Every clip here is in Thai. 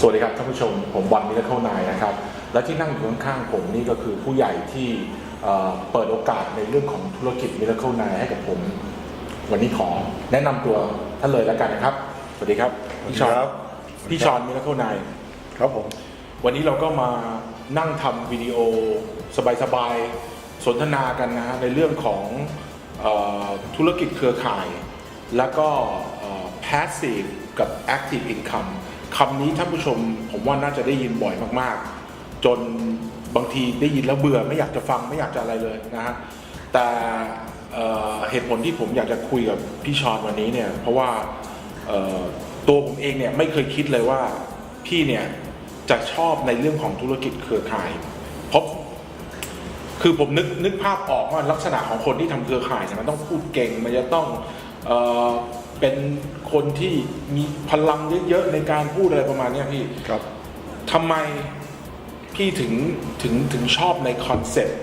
สวัสดีครับท่านผู้ชม ผมบอลมิลเข้านายนะครับ และที่นั่งอยู่ข้างๆผมนี่ก็คือผู้ใหญ่ที่เอ่อเปิดโอกาสในเรื่องของธุรกิจมิลเข้านายให้กับผม วันนี้ขอแนะนำตัวท่านเลยแล้วกันนะครับ สวัสดีครับพี่ชอนครับพี่ชอนมิลเข้านายครับผมวันนี้เราก็มานั่งทำวิดีโอสบายๆสนทนากันนะฮะในเรื่องของเออธุรกิจเครือข่าย แล้วก็เอ่อ passive กับ active income คำนี้ท่านผู้ชมผมว่าน่าจะได้ยินบ่อยมากๆ จนบางทีได้ยินแล้วเบื่อไม่อยากจะฟังไม่อยากจะอะไรเลยนะฮะแต่เหตุผลที่ผมอยากจะคุยกับพี่ชอนวันนี้เนี่ยเพราะว่าตัวผมเองเนี่ยไม่เคยคิดเลยว่าพี่เนี่ยจะชอบในเรื่องของธุรกิจเครือข่ายเพราะคือผมนึกนึกภาพออกว่าลักษณะของคนที่ทำเครือข่ายเนี่ยมันต้องพูดเก่งมันจะต้อง เออเป็นคนที่มีพลังเยอะๆในการพูดอะไรประมาณเนี้ยพี่ครับ ทำไมพี่ถึงถึงถึงชอบในคอนเซ็ปต์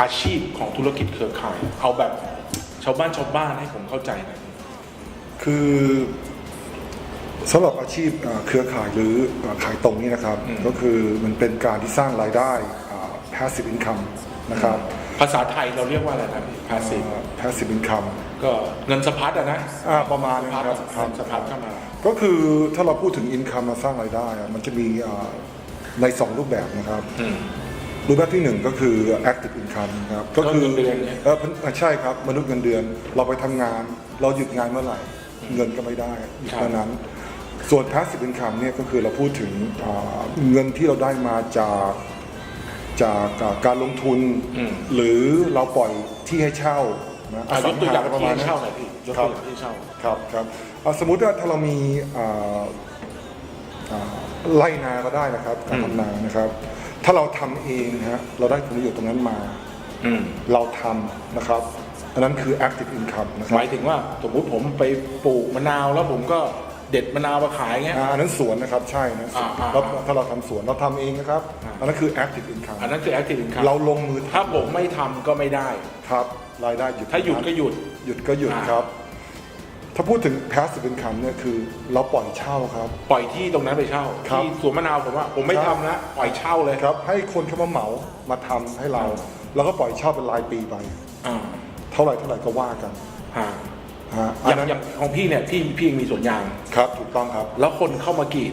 อาชีพของธุรกิจเครือข่าย เอาแบบชาวบ้านชาวบ้านให้ผมเข้าใจหน่อยคือสำหรับอาชีพอ่าเครือข่ายหรืออ่าขายตรงนี่นะครับอืมก็คือมันเป็นการที่สร้างรายได้อ่า passive income นะครับ ภาษาไทยเราเรียกว่าอะไรครับพี่พาสซีฟอ่า passive income ก็เงินสะพัดอะนะอ่าประมาณนั้นพัดครับอะครับสะพัดเข้ามาก็คือถ้าเราพูดถึง income มาสร้างรายได้อะมันจะมีอ่าในสองรูปแบบนะครับอืมรูปแบบที่หนึ่งก็คือ active income ครับก็เงินเดือนเนี่ยเออใช่ครับ มนุษย์เงินเดือน เราไปทำงาน เราหยุดงานเมื่อไหร่ เงินก็ไม่ได้หยุดครับเมื่อนั้นส่วน passive income เนี่ยก็คือเราพูดถึงอ่าเงินที่เราได้มาจาก จากอ่าการลงทุนอืมหรือเราปล่อยที่ให้เช่านะอะยกตัวอย่างสัหที่ให้เช่าหน่อยพี่ยกครัตัวบอย่างที่เช่าครับครับอ่าสมมุติว่าถ้าเรามีอ่าอ่าไร่นาก็ได้นะครับการอืมทำนานะครับ ถ้าเราทำเองฮะเราได้ผลประโยชน์ตรงนั้นมาอืมเราทำนะครับอันนั้นคือ active income นะคหรับมายถึงว่าสมมุติผมไปปลูกมะนาวแล้วผมก็ เด็ดมะนาวมาขายเงี้ย อ่าอันนั้นสวนนะครับใช่นะสวนอ่าอ่าแล้วถ้าเราทำสวนเราทำเองนะครับอ่าอันนั้นคือ active income อันนั้นคือ active income เราลงมือถ้าทำผมไม่ทำก็ไม่ได้ครับรายได้หยุดถ้าหยุดก็หยุด หยุดก็หยุดอ่า ครับ ถ้าพูดถึง passive income เนี่ยคือเราปล่อยเช่าครับ ปล่อยที่ตรงนั้นไปเช่าครับ ที่สวนมะนาวผมว่าผมไม่ครับทำละปล่อยเช่าเลยครับให้คนเข้ามาเหมามาทำให้เรา แล้วก็ปล่อยเช่าเป็นรายปีไป อ่าเท่าไหร่เท่าไหร่ก็ว่ากันอ่า ฮะออันย่างนั้นอย่างของพี่เนี่ยพี่พี่มีสวนยาง ครับถูกต้องครับแล้วคนเข้ามากรีด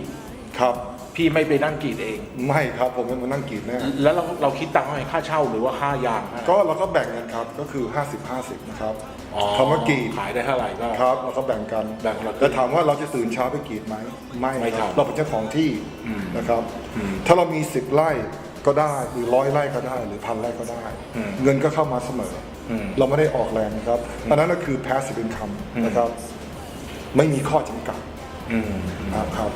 ครับ พี่ไม่ไปนั่งกรีดเอง ไม่ครับผมไม่มานั่งกรีดแน่แล้วเราเราคิดตังค์เท่าไหร่ค่าเช่าหรือว่าค่ายางก็เราก็แบ่งกันครับก็คือ 50 50นะครับอ๋อคำว่ากรีดขายได้เท่าไหร่ก็ ครับเราก็แบ่งกันแบ่งคนละครึ่งแต่ถามว่าเราจะตื่นเช้าไปกรีดไหมไม่ไม่ครับทำเราเป็นเจ้าของที่อืมนะครับ อืมถ้าเรามี10ไร่ก็ได้หรือร้อยไร่ก็ได้ หรือพันไร่ก็ได้ อืม เงินก็เข้ามาเสมออม เราไม่ได้ออกแรงนะครับอันนั้นก็คือ passive income อืมนะครับ ไม่มีข้อจำกัดอืมนะครับ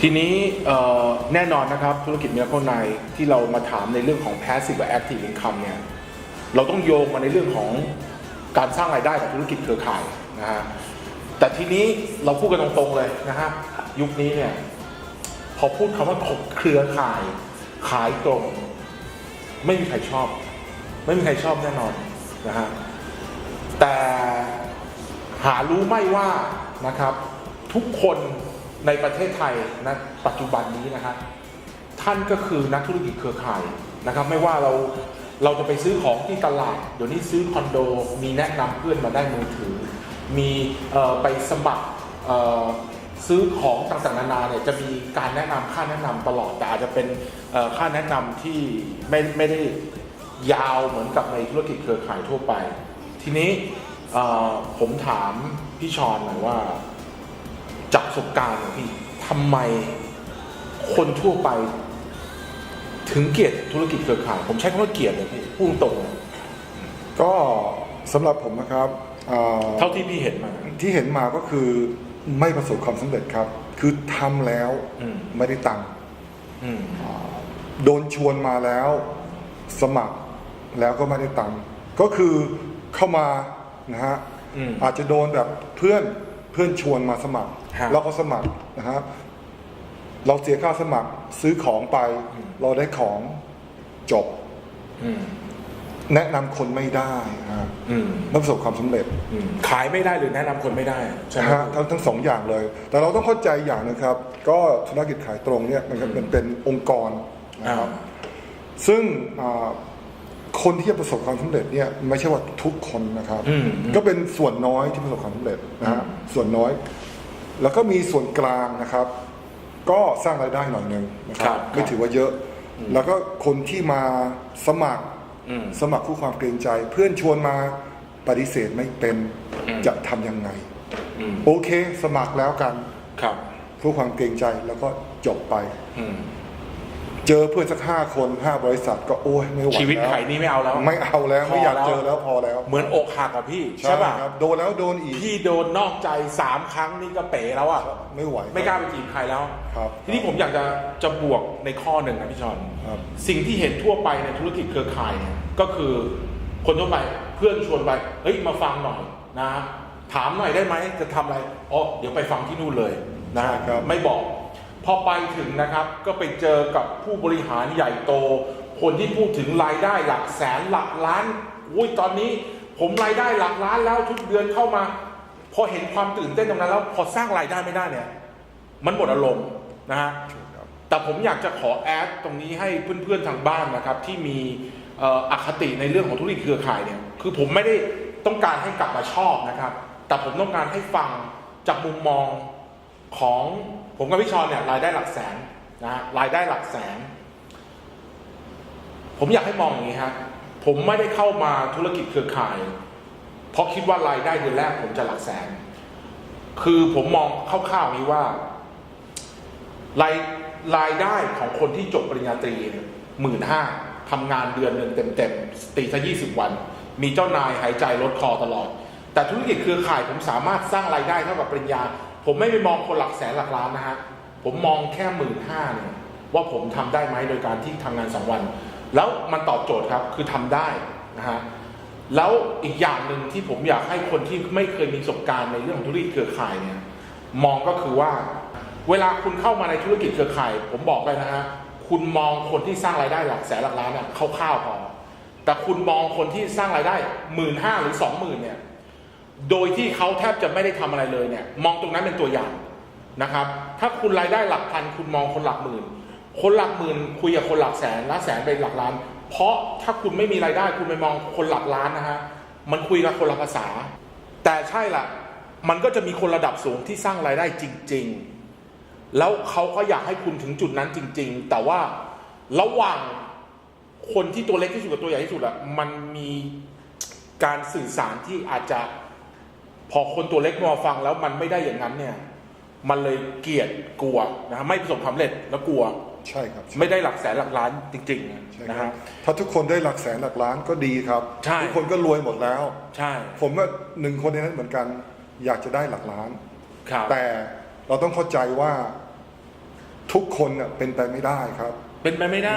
ทีนี้เอ่อแน่นอนนะครับธุรกิจเนื้อข้างในที่เรามาถามในเรื่องของ passive กับ active income เนี่ยเราต้องโยงมาในเรื่องของการสร้างรายได้กับธุรกิจเครือข่ายนะฮะแต่ทีนี้เราพูดกันตรงๆเลยนะฮะยุคนี้เนี่ยพอพูดคำว่าเครือข่ายขายตรง ไม่มีใครชอบ ไม่มีใครชอบแน่นอน นะฮะแต่หารู้ไม่ว่านะครับทุกคนในประเทศไทยนะปัจจุบันนี้นะฮะท่านก็คือนักธุรกิจเครือข่ายนะครับไม่ว่าเราเราจะไปซื้อของที่ตลาดเดี๋ยวนี้ซื้อคอนโด มีแนะนำเพื่อนมาได้มือถือ มีออไปสมัครซื้อของต่างๆนานาเนี่ยจะมีการแนะนำค่าแนะนำตลอดแต่อาจจะเป็นค่าแนะนำที่ไม่ไม่ได้ ยาวเหมือนกับในธุรกิจเครือข่ายทั่วไป ทีนี้เอ่อผมถามพี่ชอนหน่อยว่าจากประสบการณ์ของพี่ทำไมคนทั่วไป ถึงเกลียดธุรกิจเครือข่าย ผมใช้คำว่าเกลียดเลยพี่พูดตรงๆเลยก็สำหรับผมนะครับอ่าเท่าที่พี่เห็นมา ที่เห็นมาก็คือไม่ประสบความสำเร็จครับ คือทำแล้วอืม ไม่ได้ตังค์ อืม โดนชวนมาแล้ว สมัคร แล้วก็ไม่ได้ตังค์ก็คือเข้ามานะฮะอืมอาจจะโดนแบบเพื่อนเพื่อนชวนมาสมัคร ฮะแล้วก็สมัครนะฮะเราเสียค่าสมัครซื้อของไปอืมเราได้ของจบ อืมแนะนำคนไม่ได้นะครับอืมไม่ประสบความสำเร็จ อืมขายไม่ได้หรือแนะนำคนไม่ได้ ใช่ไหม ฮะทั้งทั้งสองอย่างเลย แต่เราต้องเข้าใจอย่างนะครับ ก็ธุรกิจขายตรงเนี่ยมันก็มันเป็นองค์กรนะครับซึ่งอ่า คนที่จะประสบความสำเร็จเนี่ยไม่ใช่ว่าทุกคนนะครับอืมก็เป็นส่วนน้อยที่ประสบความสำเร็จนะฮะส่วนน้อย แล้วก็มีส่วนกลางนะครับ ก็สร้างรายได้หน่อยหนึ่งนะคครัรับบไม่ถือว่าเยอะ แล้วก็คนที่มาสมัครอืมสมัครคู่ความเกรงใจ เพื่อนชวนมาปฏิเสธไม่เป็นอืมจะทำยังไงอืมโอเค สมัครแล้วกันครับเพื่อความเกรงใจแล้วก็จบไปอืม เจอเพื่อนสักห้าคนห้าบริษัทก็โอ้ยไม่ไหวชีวิตแล้วไข่นี่ไม่เอาแล้ว ไม่เอาแล้วไม่อยากพอแล้วเจอแล้วพอแล้วเหมือนอกหักอะพี่ใช่ใช่ป่ะครับโดนแล้วโดนอีก พี่โดนนอกใจสามครั้งนี่ก็เป๋แล้วอะไม่ไหวไม่กล้าไปจีบใครแล้วครับทีนี้ผมอยากจะจะบวกในข้อหนึ่งนะพี่ชอนครับสิ่งที่เห็นทั่วไปในธุรกิจเครือข่ายเนี่ยก็คือคนทั่วไปเพื่อนชวนไปเฮ้ยมาฟังหน่อยนะถามหน่อยได้ไหมจะทำอะไรอ๋อเดี๋ยวไปฟังที่นู่นเลยนะใช่ครับไม่บอก พอไปถึงนะครับก็ไปเจอกับผู้บริหารใหญ่โต คนที่พูดถึงรายได้หลักแสนหลักล้านอุ้ยตอนนี้ ผมรายได้หลักล้านแล้วทุกเดือนเข้ามา พอเห็นความตื่นเต้นตรงนั้นแล้ว พอสร้างรายได้ไม่ได้เนี่ยมันหมดอารมณ์นะฮะแต่ผมอยากจะขอแอดตรงนี้ให้เพื่อนๆทางบ้านนะครับ ที่มีอคติในเรื่องของธุรกิจเครือข่ายเนี่ยคือผมไม่ได้ต้องการให้กลับมาชอบนะครับ แต่ผมต้องการให้ฟังจากมุมมองของ ผมกับพี่ชอนเนี่ยรายได้หลักแสนนะฮะรายได้หลักแสน ผมอยากให้มองอย่างนี้ฮะผมไม่ได้เข้ามาธุรกิจเครือข่าย เพราะคิดว่ารายได้เดือนแรกผมจะหลักแสน คือผมมองคร่าวๆนี้ว่ารายรายได้ของคนที่จบปริญญาตรีหมื่นห้าทำงานเดือนหนึ่งเต็มๆตีซะยี่สิบวัน มีเจ้านายหายใจลดคอตลอด แต่ธุรกิจเครือข่ายผมสามารถสร้างรายได้เท่ากับปริญญา ผมไม่ไปมองคนหลักแสนหลักล้านนะฮะ ผมมองแค่หมื่นห้าเนี่ยว่าผมทำได้ไหมโดยการที่ทำงานสองวัน แล้วมันตอบโจทย์ครับคือทำได้นะฮะแล้วอีกอย่างหนึ่งที่ผมอยากให้คนที่ไม่เคยมีประสบการณ์ในเรื่องของธุรกิจเครือข่ายเนี่ยมองก็คือว่า เวลาคุณเข้ามาในธุรกิจเครือข่าย ผมบอกเลยนะฮะคุณมองคนที่สร้างรายได้หลักแสนหลักล้านเนี่ยคร่าวๆพอแต่คุณมองคนที่สร้างรายได้หมื่นห้าหรือสองหมื่นเนี่ย โดยที่เขาแทบจะไม่ได้ทำอะไรเลยเนี่ย มองตรงนั้นเป็นตัวอย่างนะครับ ถ้าคุณรายได้หลักพันคุณมองคนหลักหมื่น คนหลักหมื่นคุยกับคนหลักแสนและแสนไปหลักล้าน เพราะถ้าคุณไม่มีรายได้คุณไปมองคนหลักล้านนะฮะมันคุยกับคนละภาษา แต่ใช่ละมันก็จะมีคนระดับสูงที่สร้างรายได้จริง ๆ แล้วเขาก็อยากให้คุณถึงจุดนั้นจริง ๆ แต่ว่าระหว่างคนที่ตัวเล็กที่สุดกับตัวใหญ่ที่สุดอะมันมีการสื่อสารที่อาจจะ พอคนตัวเล็กมาฟังแล้วมันไม่ได้อย่างนั้นเนี่ย มันเลยเกลียดกลัวนะฮะไม่ประสบความสำเร็จแล้วกลัว ใช่ครับไม่ได้หลักแสนหลักล้านจริงใช่ๆนะครัฮะ บถ้าทุกคนได้หลักแสนหลักล้านก็ดีครับ ใช่ ทุกคนก็รวยหมดแล้ว ใช่ผมว่าหนึ่งคนในนั้นเหมือนกัน อยากจะได้หลักล้าน ครับแต่เราต้องเข้าใจว่าทุกคนน่ะเป็นไปไม่ได้ครับ เป็นไปไม่ได้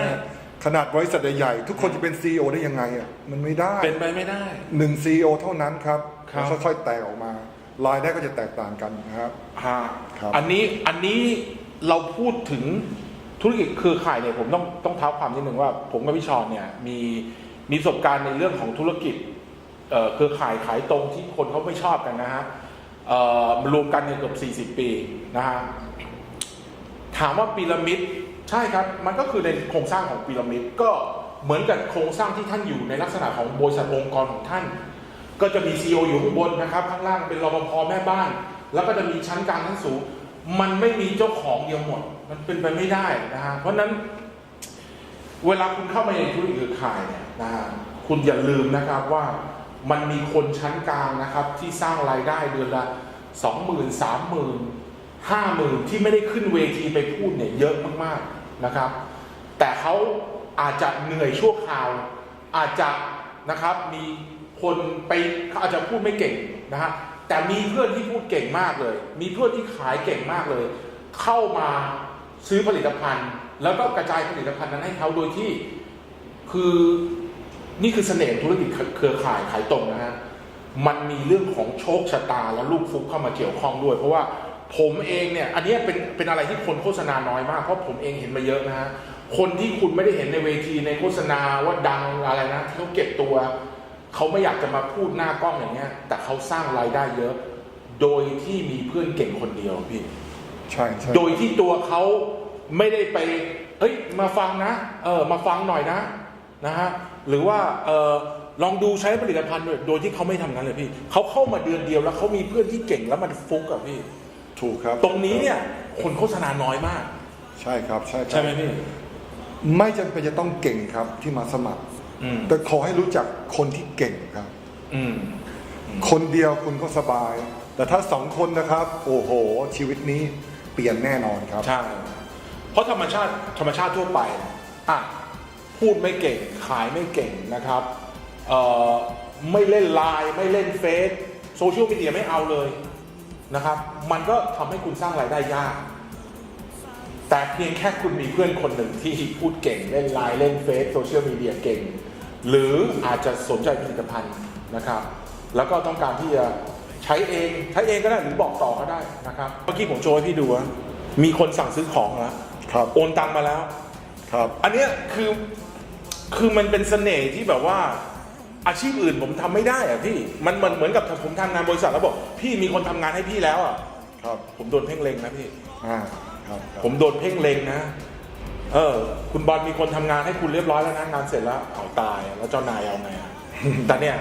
ขนาดบริษัทใหญ่ๆทุกคนจะเป็นซีอได้ยังไงอะมันไม่ได้เป็นไปไม่ได้ หนึ่งซีอเท่านั้นครับครับแล้วค่อยๆแตกออกมารายได้ก็จะแตกต่างกันนะครับ ฮะครับอันนี้อันนี้เราพูดถึงธุรกิจเครือข่ายเนี่ยผมต้องต้องเท้าความนิดนึงว่า ผมกับพี่ชอนเนี่ยมีมีประสบการณ์ในเรื่องของธุรกิจเอ่อเครือข่ายขายตรงที่คนเขาไม่ชอบกันนะฮะเอ่อรวมกันเนี่ยเกือบ40 ปีนะฮะถามว่าพีระมิด ใช่ครับ มันก็คือในโครงสร้างของพีระมิดก็เหมือนกับโครงสร้างที่ท่านอยู่ในลักษณะของบริษัทองค์กรของท่าน ก็จะมีซีออยู่ข้างบนนะครับ ข้างล่างเป็นรปภแม่บ้าน แล้วก็จะมีชั้นกลางชั้นสูง มันไม่มีเจ้าของเดียวหมด มันเป็นไปไม่ได้นะฮะเพราะนั้น เวลาคุณเข้ามาในธุรกิจเครือข่ายเนี่ยนะฮะคุณอย่าลืมนะครับว่ามันมีคนชั้นกลางนะครับ ที่สร้างรายได้เดือนละสองหมื่นสามหมื่นห้าหมื่นที่ไม่ได้ขึ้นเวทีไปพูดเนี่ยเยอะมากๆ นะครับ แต่เขาอาจจะเหนื่อยชั่วคราว อาจจะนะครับมีคนไปเขาอาจจะพูดไม่เก่งนะฮะแต่มีเพื่อนที่พูดเก่งมากเลย มีเพื่อนที่ขายเก่งมากเลย เข้ามาซื้อผลิตภัณฑ์ แล้วก็กระจายผลิตภัณฑ์นั้นให้เขาโดยที่คือนี่คือเสน่ห์ธุรกิจเครือข่ายขายตรงนะฮะมันมีเรื่องของโชคชะตาและลูกฟุกเข้ามาเกี่ยวข้องด้วย เพราะว่า ผมเองเนี่ยอันเนี้ยเป็นเป็นอะไรที่คนโฆษณาน้อยมากเพราะผมเองเห็นมาเยอะนะฮะคนที่คุณไม่ได้เห็นในเวทีในโฆษณาว่าดังอะไรนะที่เขาเก็บตัวเขาไม่อยากจะมาพูดหน้ากล้องอย่างเงี้ย แต่เขาสร้างรายได้เยอะ โดยที่มีเพื่อนเก่งคนเดียวพี่ใช่ใช่โดยที่ตัวเขาไม่ได้ไปเฮ้ยมาฟังนะเออมาฟังหน่อยนะนะฮะหรือว่าเออลองดูใช้ผลิตภัณฑ์ด้วยโดยที่เขาไม่ทำงั้นเลยพี่เขาเข้ามาเดือนเดียวแล้วเขามีเพื่อนที่เก่งแล้วมันฟุกอะพี่ ถูกครับตรงนี้เนี่ยคนโฆษณาน้อยมาก ใช่ครับใช่ครับใช่ไหมพี่ ไม่จำเป็นจะต้องเก่งครับที่มาสมัคร อืมแต่ขอให้รู้จักคนที่เก่งครับ อืมคนเดียวคุณก็สบาย แต่ถ้าสองคนนะครับ โอ้โห ชีวิตนี้เปลี่ยนแน่นอนครับ ใช่เพราะธรรมชาติธรรมชาติทั่วไปอะพูดไม่เก่งขายไม่เก่งนะครับเอ่อไม่เล่นไลน์ไม่เล่นเฟซโซเชียลมีเดียไม่เอาเลย นะครับ มันก็ทำให้คุณสร้างรายได้ยาก แต่เพียงแค่คุณมีเพื่อนคนหนึ่งที่พูดเก่งเล่นไลน์เล่นเฟซโซเชียลมีเดียเก่ง หรืออาจจะสนใจผลิตภัณฑ์นะครับ แล้วก็ต้องการที่จะใช้เองใช้เองก็ได้หรือบอกต่อก็ได้นะครับ เมื่อกี้ผมโชว์ให้พี่ดูว่ามีคนสั่งซื้อของแล้วครับโอนตังมาแล้ว ครับ อันเนี้ยคือคือมันเป็นเสน่ห์ที่แบบว่า อาชีพอื่นผมทำไม่ได้อะพี่มันมันเหมือนกับผมทำงานบริษัทแล้วบอกพี่มีคนทำงานให้พี่แล้วอะครับผมโดนเพ่งเล็งนะพี่อ่าครับครับผมโดนเพ่งเล็งนะเออ คุณบอลมีคนทำงานให้คุณเรียบร้อยแล้วนะงานเสร็จแล้วเอาตายแล้วเจ้านายเอาไงอะแต่เนี่ย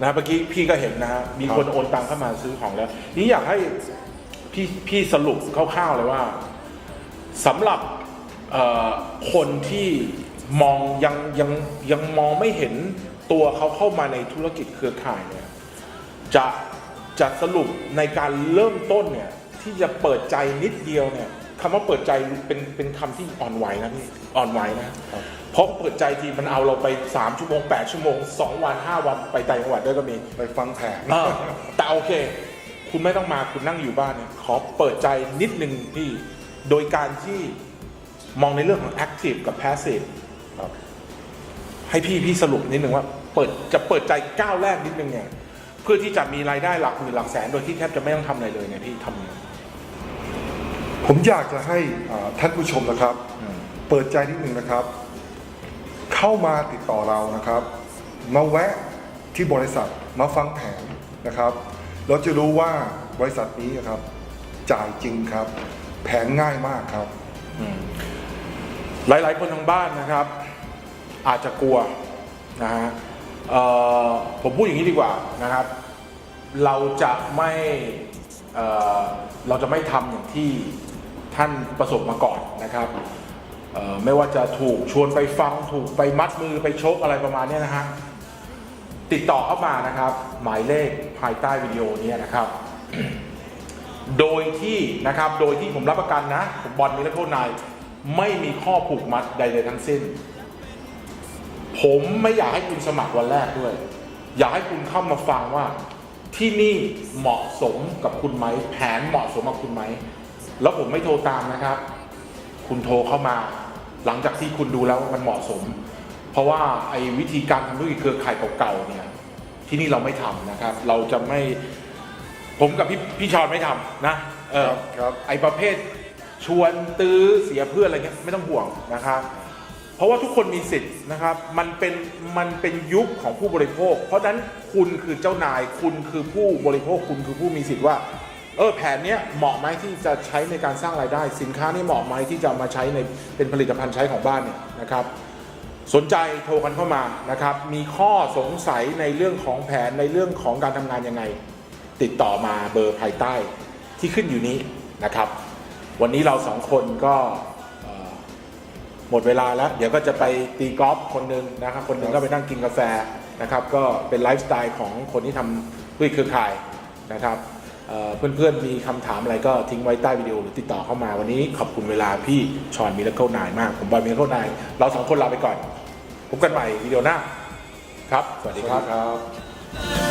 นะเมื่อกี้พี่ก็เห็นนะฮะมีคนโอนตังเข้ามาซื้อของแล้ว นี่อยากให้พี่พี่สรุปคร่าวๆเลยว่าสำหรับเอ่อคนที่มองยังยังยังมองไม่เห็น ตัวเขาเข้ามาในธุรกิจเครือข่ายเนี่ยจะจะสรุปในการเริ่มต้นเนี่ยที่จะเปิดใจนิดเดียวเนี่ยคำว่าเปิดใจเป็นเป็นคำที่อ่อนไหวนะพี่อ่อนไหวนะครับเพราะเปิดใจทีมันเอาเราไป 3 ชั่วโมง 8 ชั่วโมง 2 วัน 5 วันไปต่างจังหวัดด้วยก็มีไปฟังแผนเออแต่โอเค คุณไม่ต้องมาคุณนั่งอยู่บ้านเนี่ยขอเปิดใจนิดนึงพี่โดยการที่มองในเรื่องของ active กับ passive ครับให้พี่พี่สรุปนิดนึงว่า เปิดจะเปิดใจก้าวแรกนิดนึงเนี่ยเพื่อที่จะมีรายได้หลักหมื่นหลักแสนโดยที่แทบจะไม่ต้องทำอะไรเลยเนี่ยพี่ทำยังไง ผมอยากจะให้อ่าท่านผู้ชมนะครับ อืม เปิดใจนิดหนึ่งนะครับ เข้ามาติดต่อเรานะครับ มาแวะที่บริษัทมาฟังแผนนะครับ เราจะรู้ว่าบริษัทนี้นะครับ จ่ายจริงครับ แผนง่ายมากครับ หลาย ๆ คนทางบ้านนะครับ อาจจะกลัวนะฮะเอ่อ ผมพูดอย่างนี้ดีกว่านะครับ เราจะไม่เเราจะไม่ทำอย่างที่ท่านประสบมาก่อนนะครับไม่ว่าจะถูกชวนไปฟังถูกไปมัดมือไปชกอะไรประมาณนี้นะฮะติดต่อเข้ามานะครับ หมายเลขภายใต้วิดีโอนี้นะครับ โดยที่นะครับโดยที่ผมรับประกันนะผมบอลมิลเลโคนายไม่มีข้อผูกมัดใดๆทั้งสิ้น ผมไม่อยากให้คุณสมัครวันแรกด้วย อยากให้คุณเข้ามาฟังว่า ที่นี่เหมาะสมกับคุณไหม แผนเหมาะสมกับคุณไหม แล้วผมไม่โทรตามนะครับ คุณโทรเข้ามา หลังจากที่คุณดูแล้วว่ามันเหมาะสม เพราะว่าไอ้วิธีการทำธุรกิจเครือข่ายเก่าๆเนี่ย ที่นี่เราไม่ทำนะครับ เราจะไม่ ผมกับพี่พี่ชอนไม่ทำนะ เออครับครับไอ้ประเภทชวนตื้อเสียเพื่อนอะไรเงี้ยไม่ต้องห่วงนะครับ เพราะว่าทุกคนมีสิทธิ์นะครับ มันเป็นมันเป็นยุคของผู้บริโภค เพราะฉะนั้นคุณคือเจ้านาย คุณคือผู้บริโภค คุณคือผู้มีสิทธิ์ว่า เออแผนเนี้ยเหมาะไหมที่จะใช้ในการสร้างรายได้ สินค้านี่เหมาะไหมที่จะมาใช้ในเป็นผลิตภัณฑ์ใช้ของบ้านเนี่ยนะครับ สนใจโทรกันเข้ามานะครับ มีข้อสงสัยในเรื่องของแผนในเรื่องของการทำงานยังไง ติดต่อมาเบอร์ภายใต้ที่ขึ้นอยู่นี้นะครับ วันนี้เราสองคนก็ หมดเวลาแล้ว เดี๋ยวก็จะไปตีกอล์ฟคนหนึ่งนะครับ คนหนึ่งก็ไปนั่งกินกาแฟนะครับ ก็เป็นไลฟ์สไตล์ของคนที่ทำด้วยเครือข่ายนะครับเอ่อเพื่อนๆมีคำถามอะไรก็ทิ้งไว้ใต้วิดีโอหรือติดต่อเข้ามาวันนี้ขอบคุณเวลาพี่ชอนมิเลเคิลนายมาก ผมบอยมิเลเคิลนายเราสองคนลาไปก่อนพบกันใหม่วิดีโอหน้าครับ สวัสดีครับครับ